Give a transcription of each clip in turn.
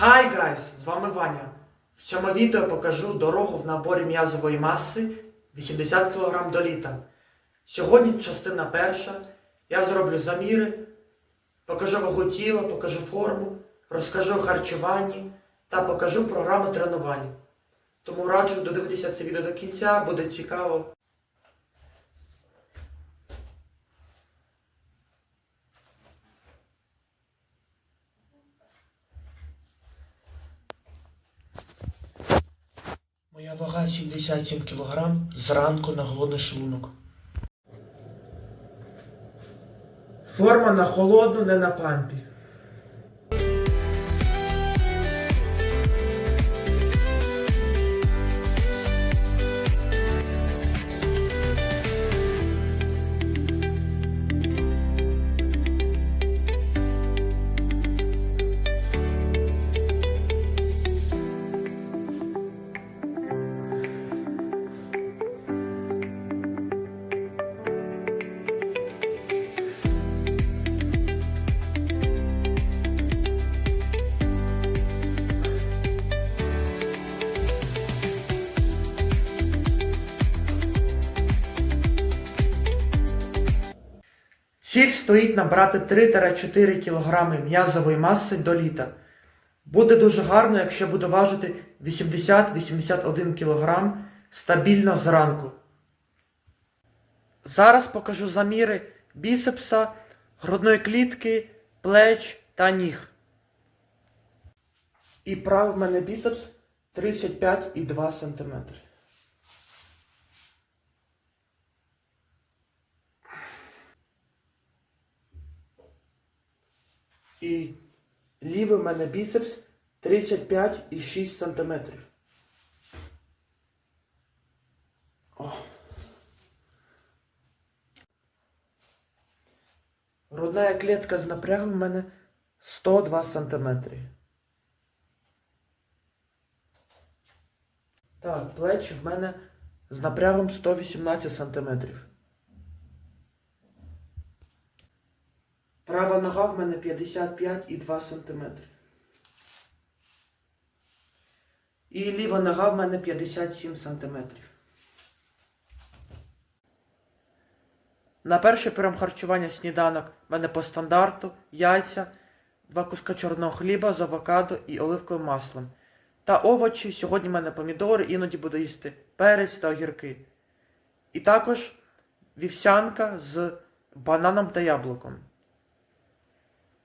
Hi guys! З вами Ваня. В цьому відео покажу дорогу в наборі м'язової маси 80 кг до літа. Сьогодні частина перша. Я зроблю заміри, покажу вагу тіла, покажу форму, розкажу харчуванні та покажу програму тренувань. Тому раджу додивитися це відео до кінця, буде цікаво. Вага 77 кг зранку на голодний шлунок. Форма на холодну, не на пампі. Ціль стоїть набрати 3-4 кг м'язової маси до літа. Буде дуже гарно, якщо буду важити 80-81 кг стабільно зранку. Зараз покажу заміри біцепса, грудної клітки, плеч та ніг. І правий в мене біцепс 35,2 см. І лівий в мене біцепс 35,6 см. О. Грудна клітка з напрягом в мене 102 см. Так, плечі в мене з напрягом 118 см. Права нога в мене 55,2 см. І ліва нога в мене 57 см. На перший прийом харчування сніданок в мене по стандарту яйця, два куска чорного хліба з авокадо і оливковим маслом. Та овочі, сьогодні в мене помідори, іноді буду їсти перець та огірки. І також вівсянка з бананом та яблуком.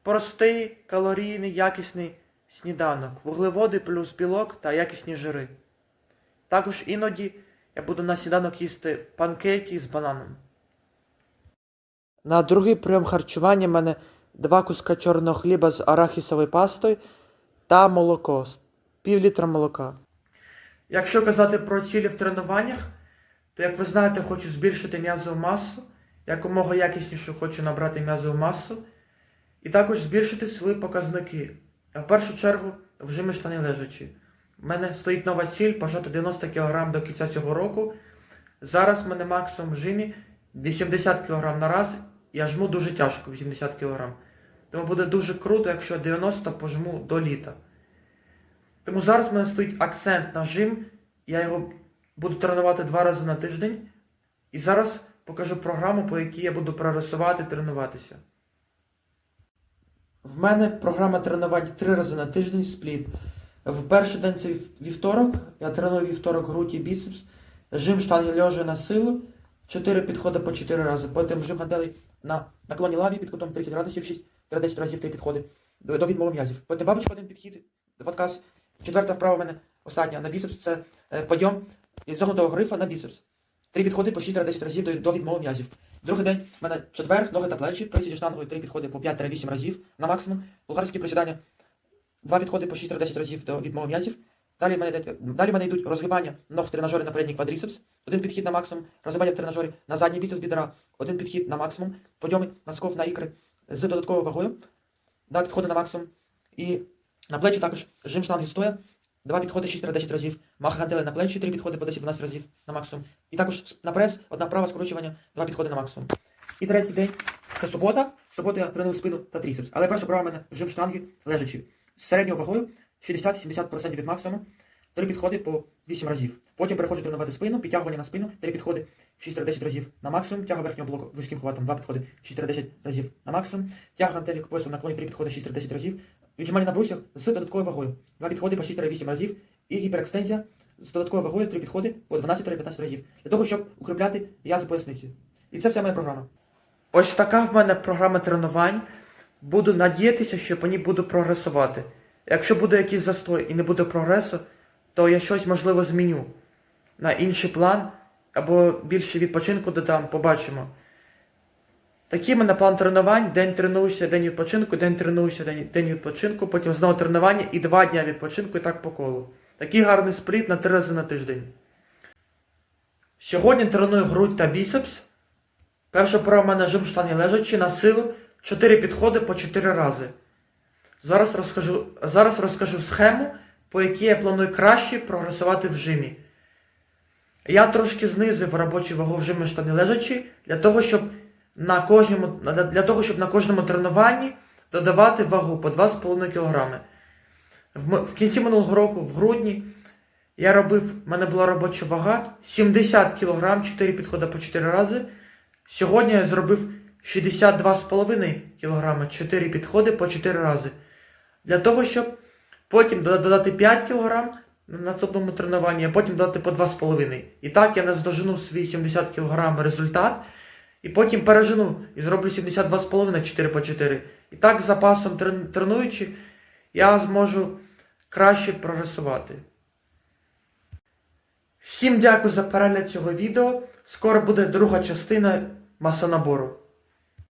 Простий, калорійний, якісний сніданок, вуглеводи плюс білок та якісні жири. Також іноді я буду на сніданок їсти панкейки з бананом. На другий прийом харчування в мене два куска чорного хліба з арахісовою пастою та молоко, пів літра молока. Якщо казати про цілі в тренуваннях, то, як ви знаєте, хочу збільшити м'язову масу, якомога якісніше хочу набрати м'язову масу, і також збільшити свої показники. В першу чергу в жимі штани лежачі. У мене стоїть нова ціль пожати 90 кг до кінця цього року. Зараз в мене максимум в жимі 80 кг на раз. Я жму дуже тяжко 80 кг. Тому буде дуже круто, якщо 90 пожму до літа. Тому зараз в мене стоїть акцент на жим. Я його буду тренувати два рази на тиждень. І зараз покажу програму, по якій я буду прогресувати, тренуватися. В мене програма тренувань три рази на тиждень спліт. В перший день це вівторок. Я треную вівторок грудь і біцепс. Жим штанги льожа на силу. 4 підходи по 4 рази. Потім жим гантелей на наклоні лаві під кутом 30 градусів 6, 10 разів 3 підходи. До, до відмови м'язів. Потім бабочка один підхід, подказ. Четверта вправа в мене остання. На біцепс це е, підйом із зогнутого грифа на біцепс. Три підходи по 6-10 разів до, до відмови м'язів. Другий день в мене четвер, ноги та плечі, присіді штангою, три підходи по 5-8 разів на максимум. Болгарські присідання, два підходи по 6-10 разів до відмови м'язів. Далі в мене, далі в мене йдуть розгибання ног в тренажері на передній квадріцепс, один підхід на максимум, розгибання в тренажері на задній біцепс бідра, один підхід на максимум, подйоми носков на ікри з додатковою вагою, два підходи на максимум. І на плечі також жим штанги стоя, два підходи 6-10 разів, мах гантели на плечі, три підходи по 10-12 разів на максимум. І також на прес, одна вправа скручування, два підходи на максимум. І третій день це субота. Суботу я треную спину та тріцепс. Але перша вправа в мене жим штанги лежачі. З середньою вагою 60-70% від максимуму. Три підходи по 8 разів. Потім переходжу тренувати спину, підтягування на спину, три підходи 6-10 разів на максимум, тяга верхнього блоку вузьким хватом, два підходи 6-10 разів на максимум, тяга гантелі поясу наклоні, три підходи 6-10 разів, віджимання на брусьях з додатковою вагою, два підходи по 6-8 разів і гіперекстензія з додатковою вагою, три підходи по 12-15 разів, для того, щоб укріпляти м'язи поясниці. І це вся моя програма. Ось така в мене програма тренувань. Буду надіятися, що по ній буду прогресувати. Якщо буде якийсь застой і не буде прогресу, то я щось можливо зміню на інший план або більше відпочинку додам, побачимо. Такий мене план тренувань: день тренуюся, день відпочинку, день тренуюся, день, день відпочинку, потім знову тренування і два дня відпочинку і так по колу. Такий гарний спліт на три рази на тиждень. Сьогодні треную грудь та біцепс. Перша пора в мене жим штани лежачі на силу 4 підходи по 4 рази. Зараз розкажу, зараз розкажу схему, по якій я планую краще прогресувати в жимі. Я трошки знизив робочу вагу в жимі штани лежачі для того, щоб на кожному, для, того, щоб на кожному тренуванні додавати вагу по 2,5 кг. В, в кінці минулого року, в грудні, я робив, в мене була робоча вага 70 кг, 4 підходи по 4 рази. Сьогодні я зробив 62,5 кг, 4 підходи по 4 рази. Для того, щоб потім додати 5 кг на наступному тренуванні, а потім додати по 2,5. І так я наздожену свій 70 кг результат. І потім пережену і зроблю 72,5 4 по 4. І так з запасом тренуючи, я зможу краще прогресувати. Всім дякую за перегляд цього відео. Скоро буде друга частина масонабору.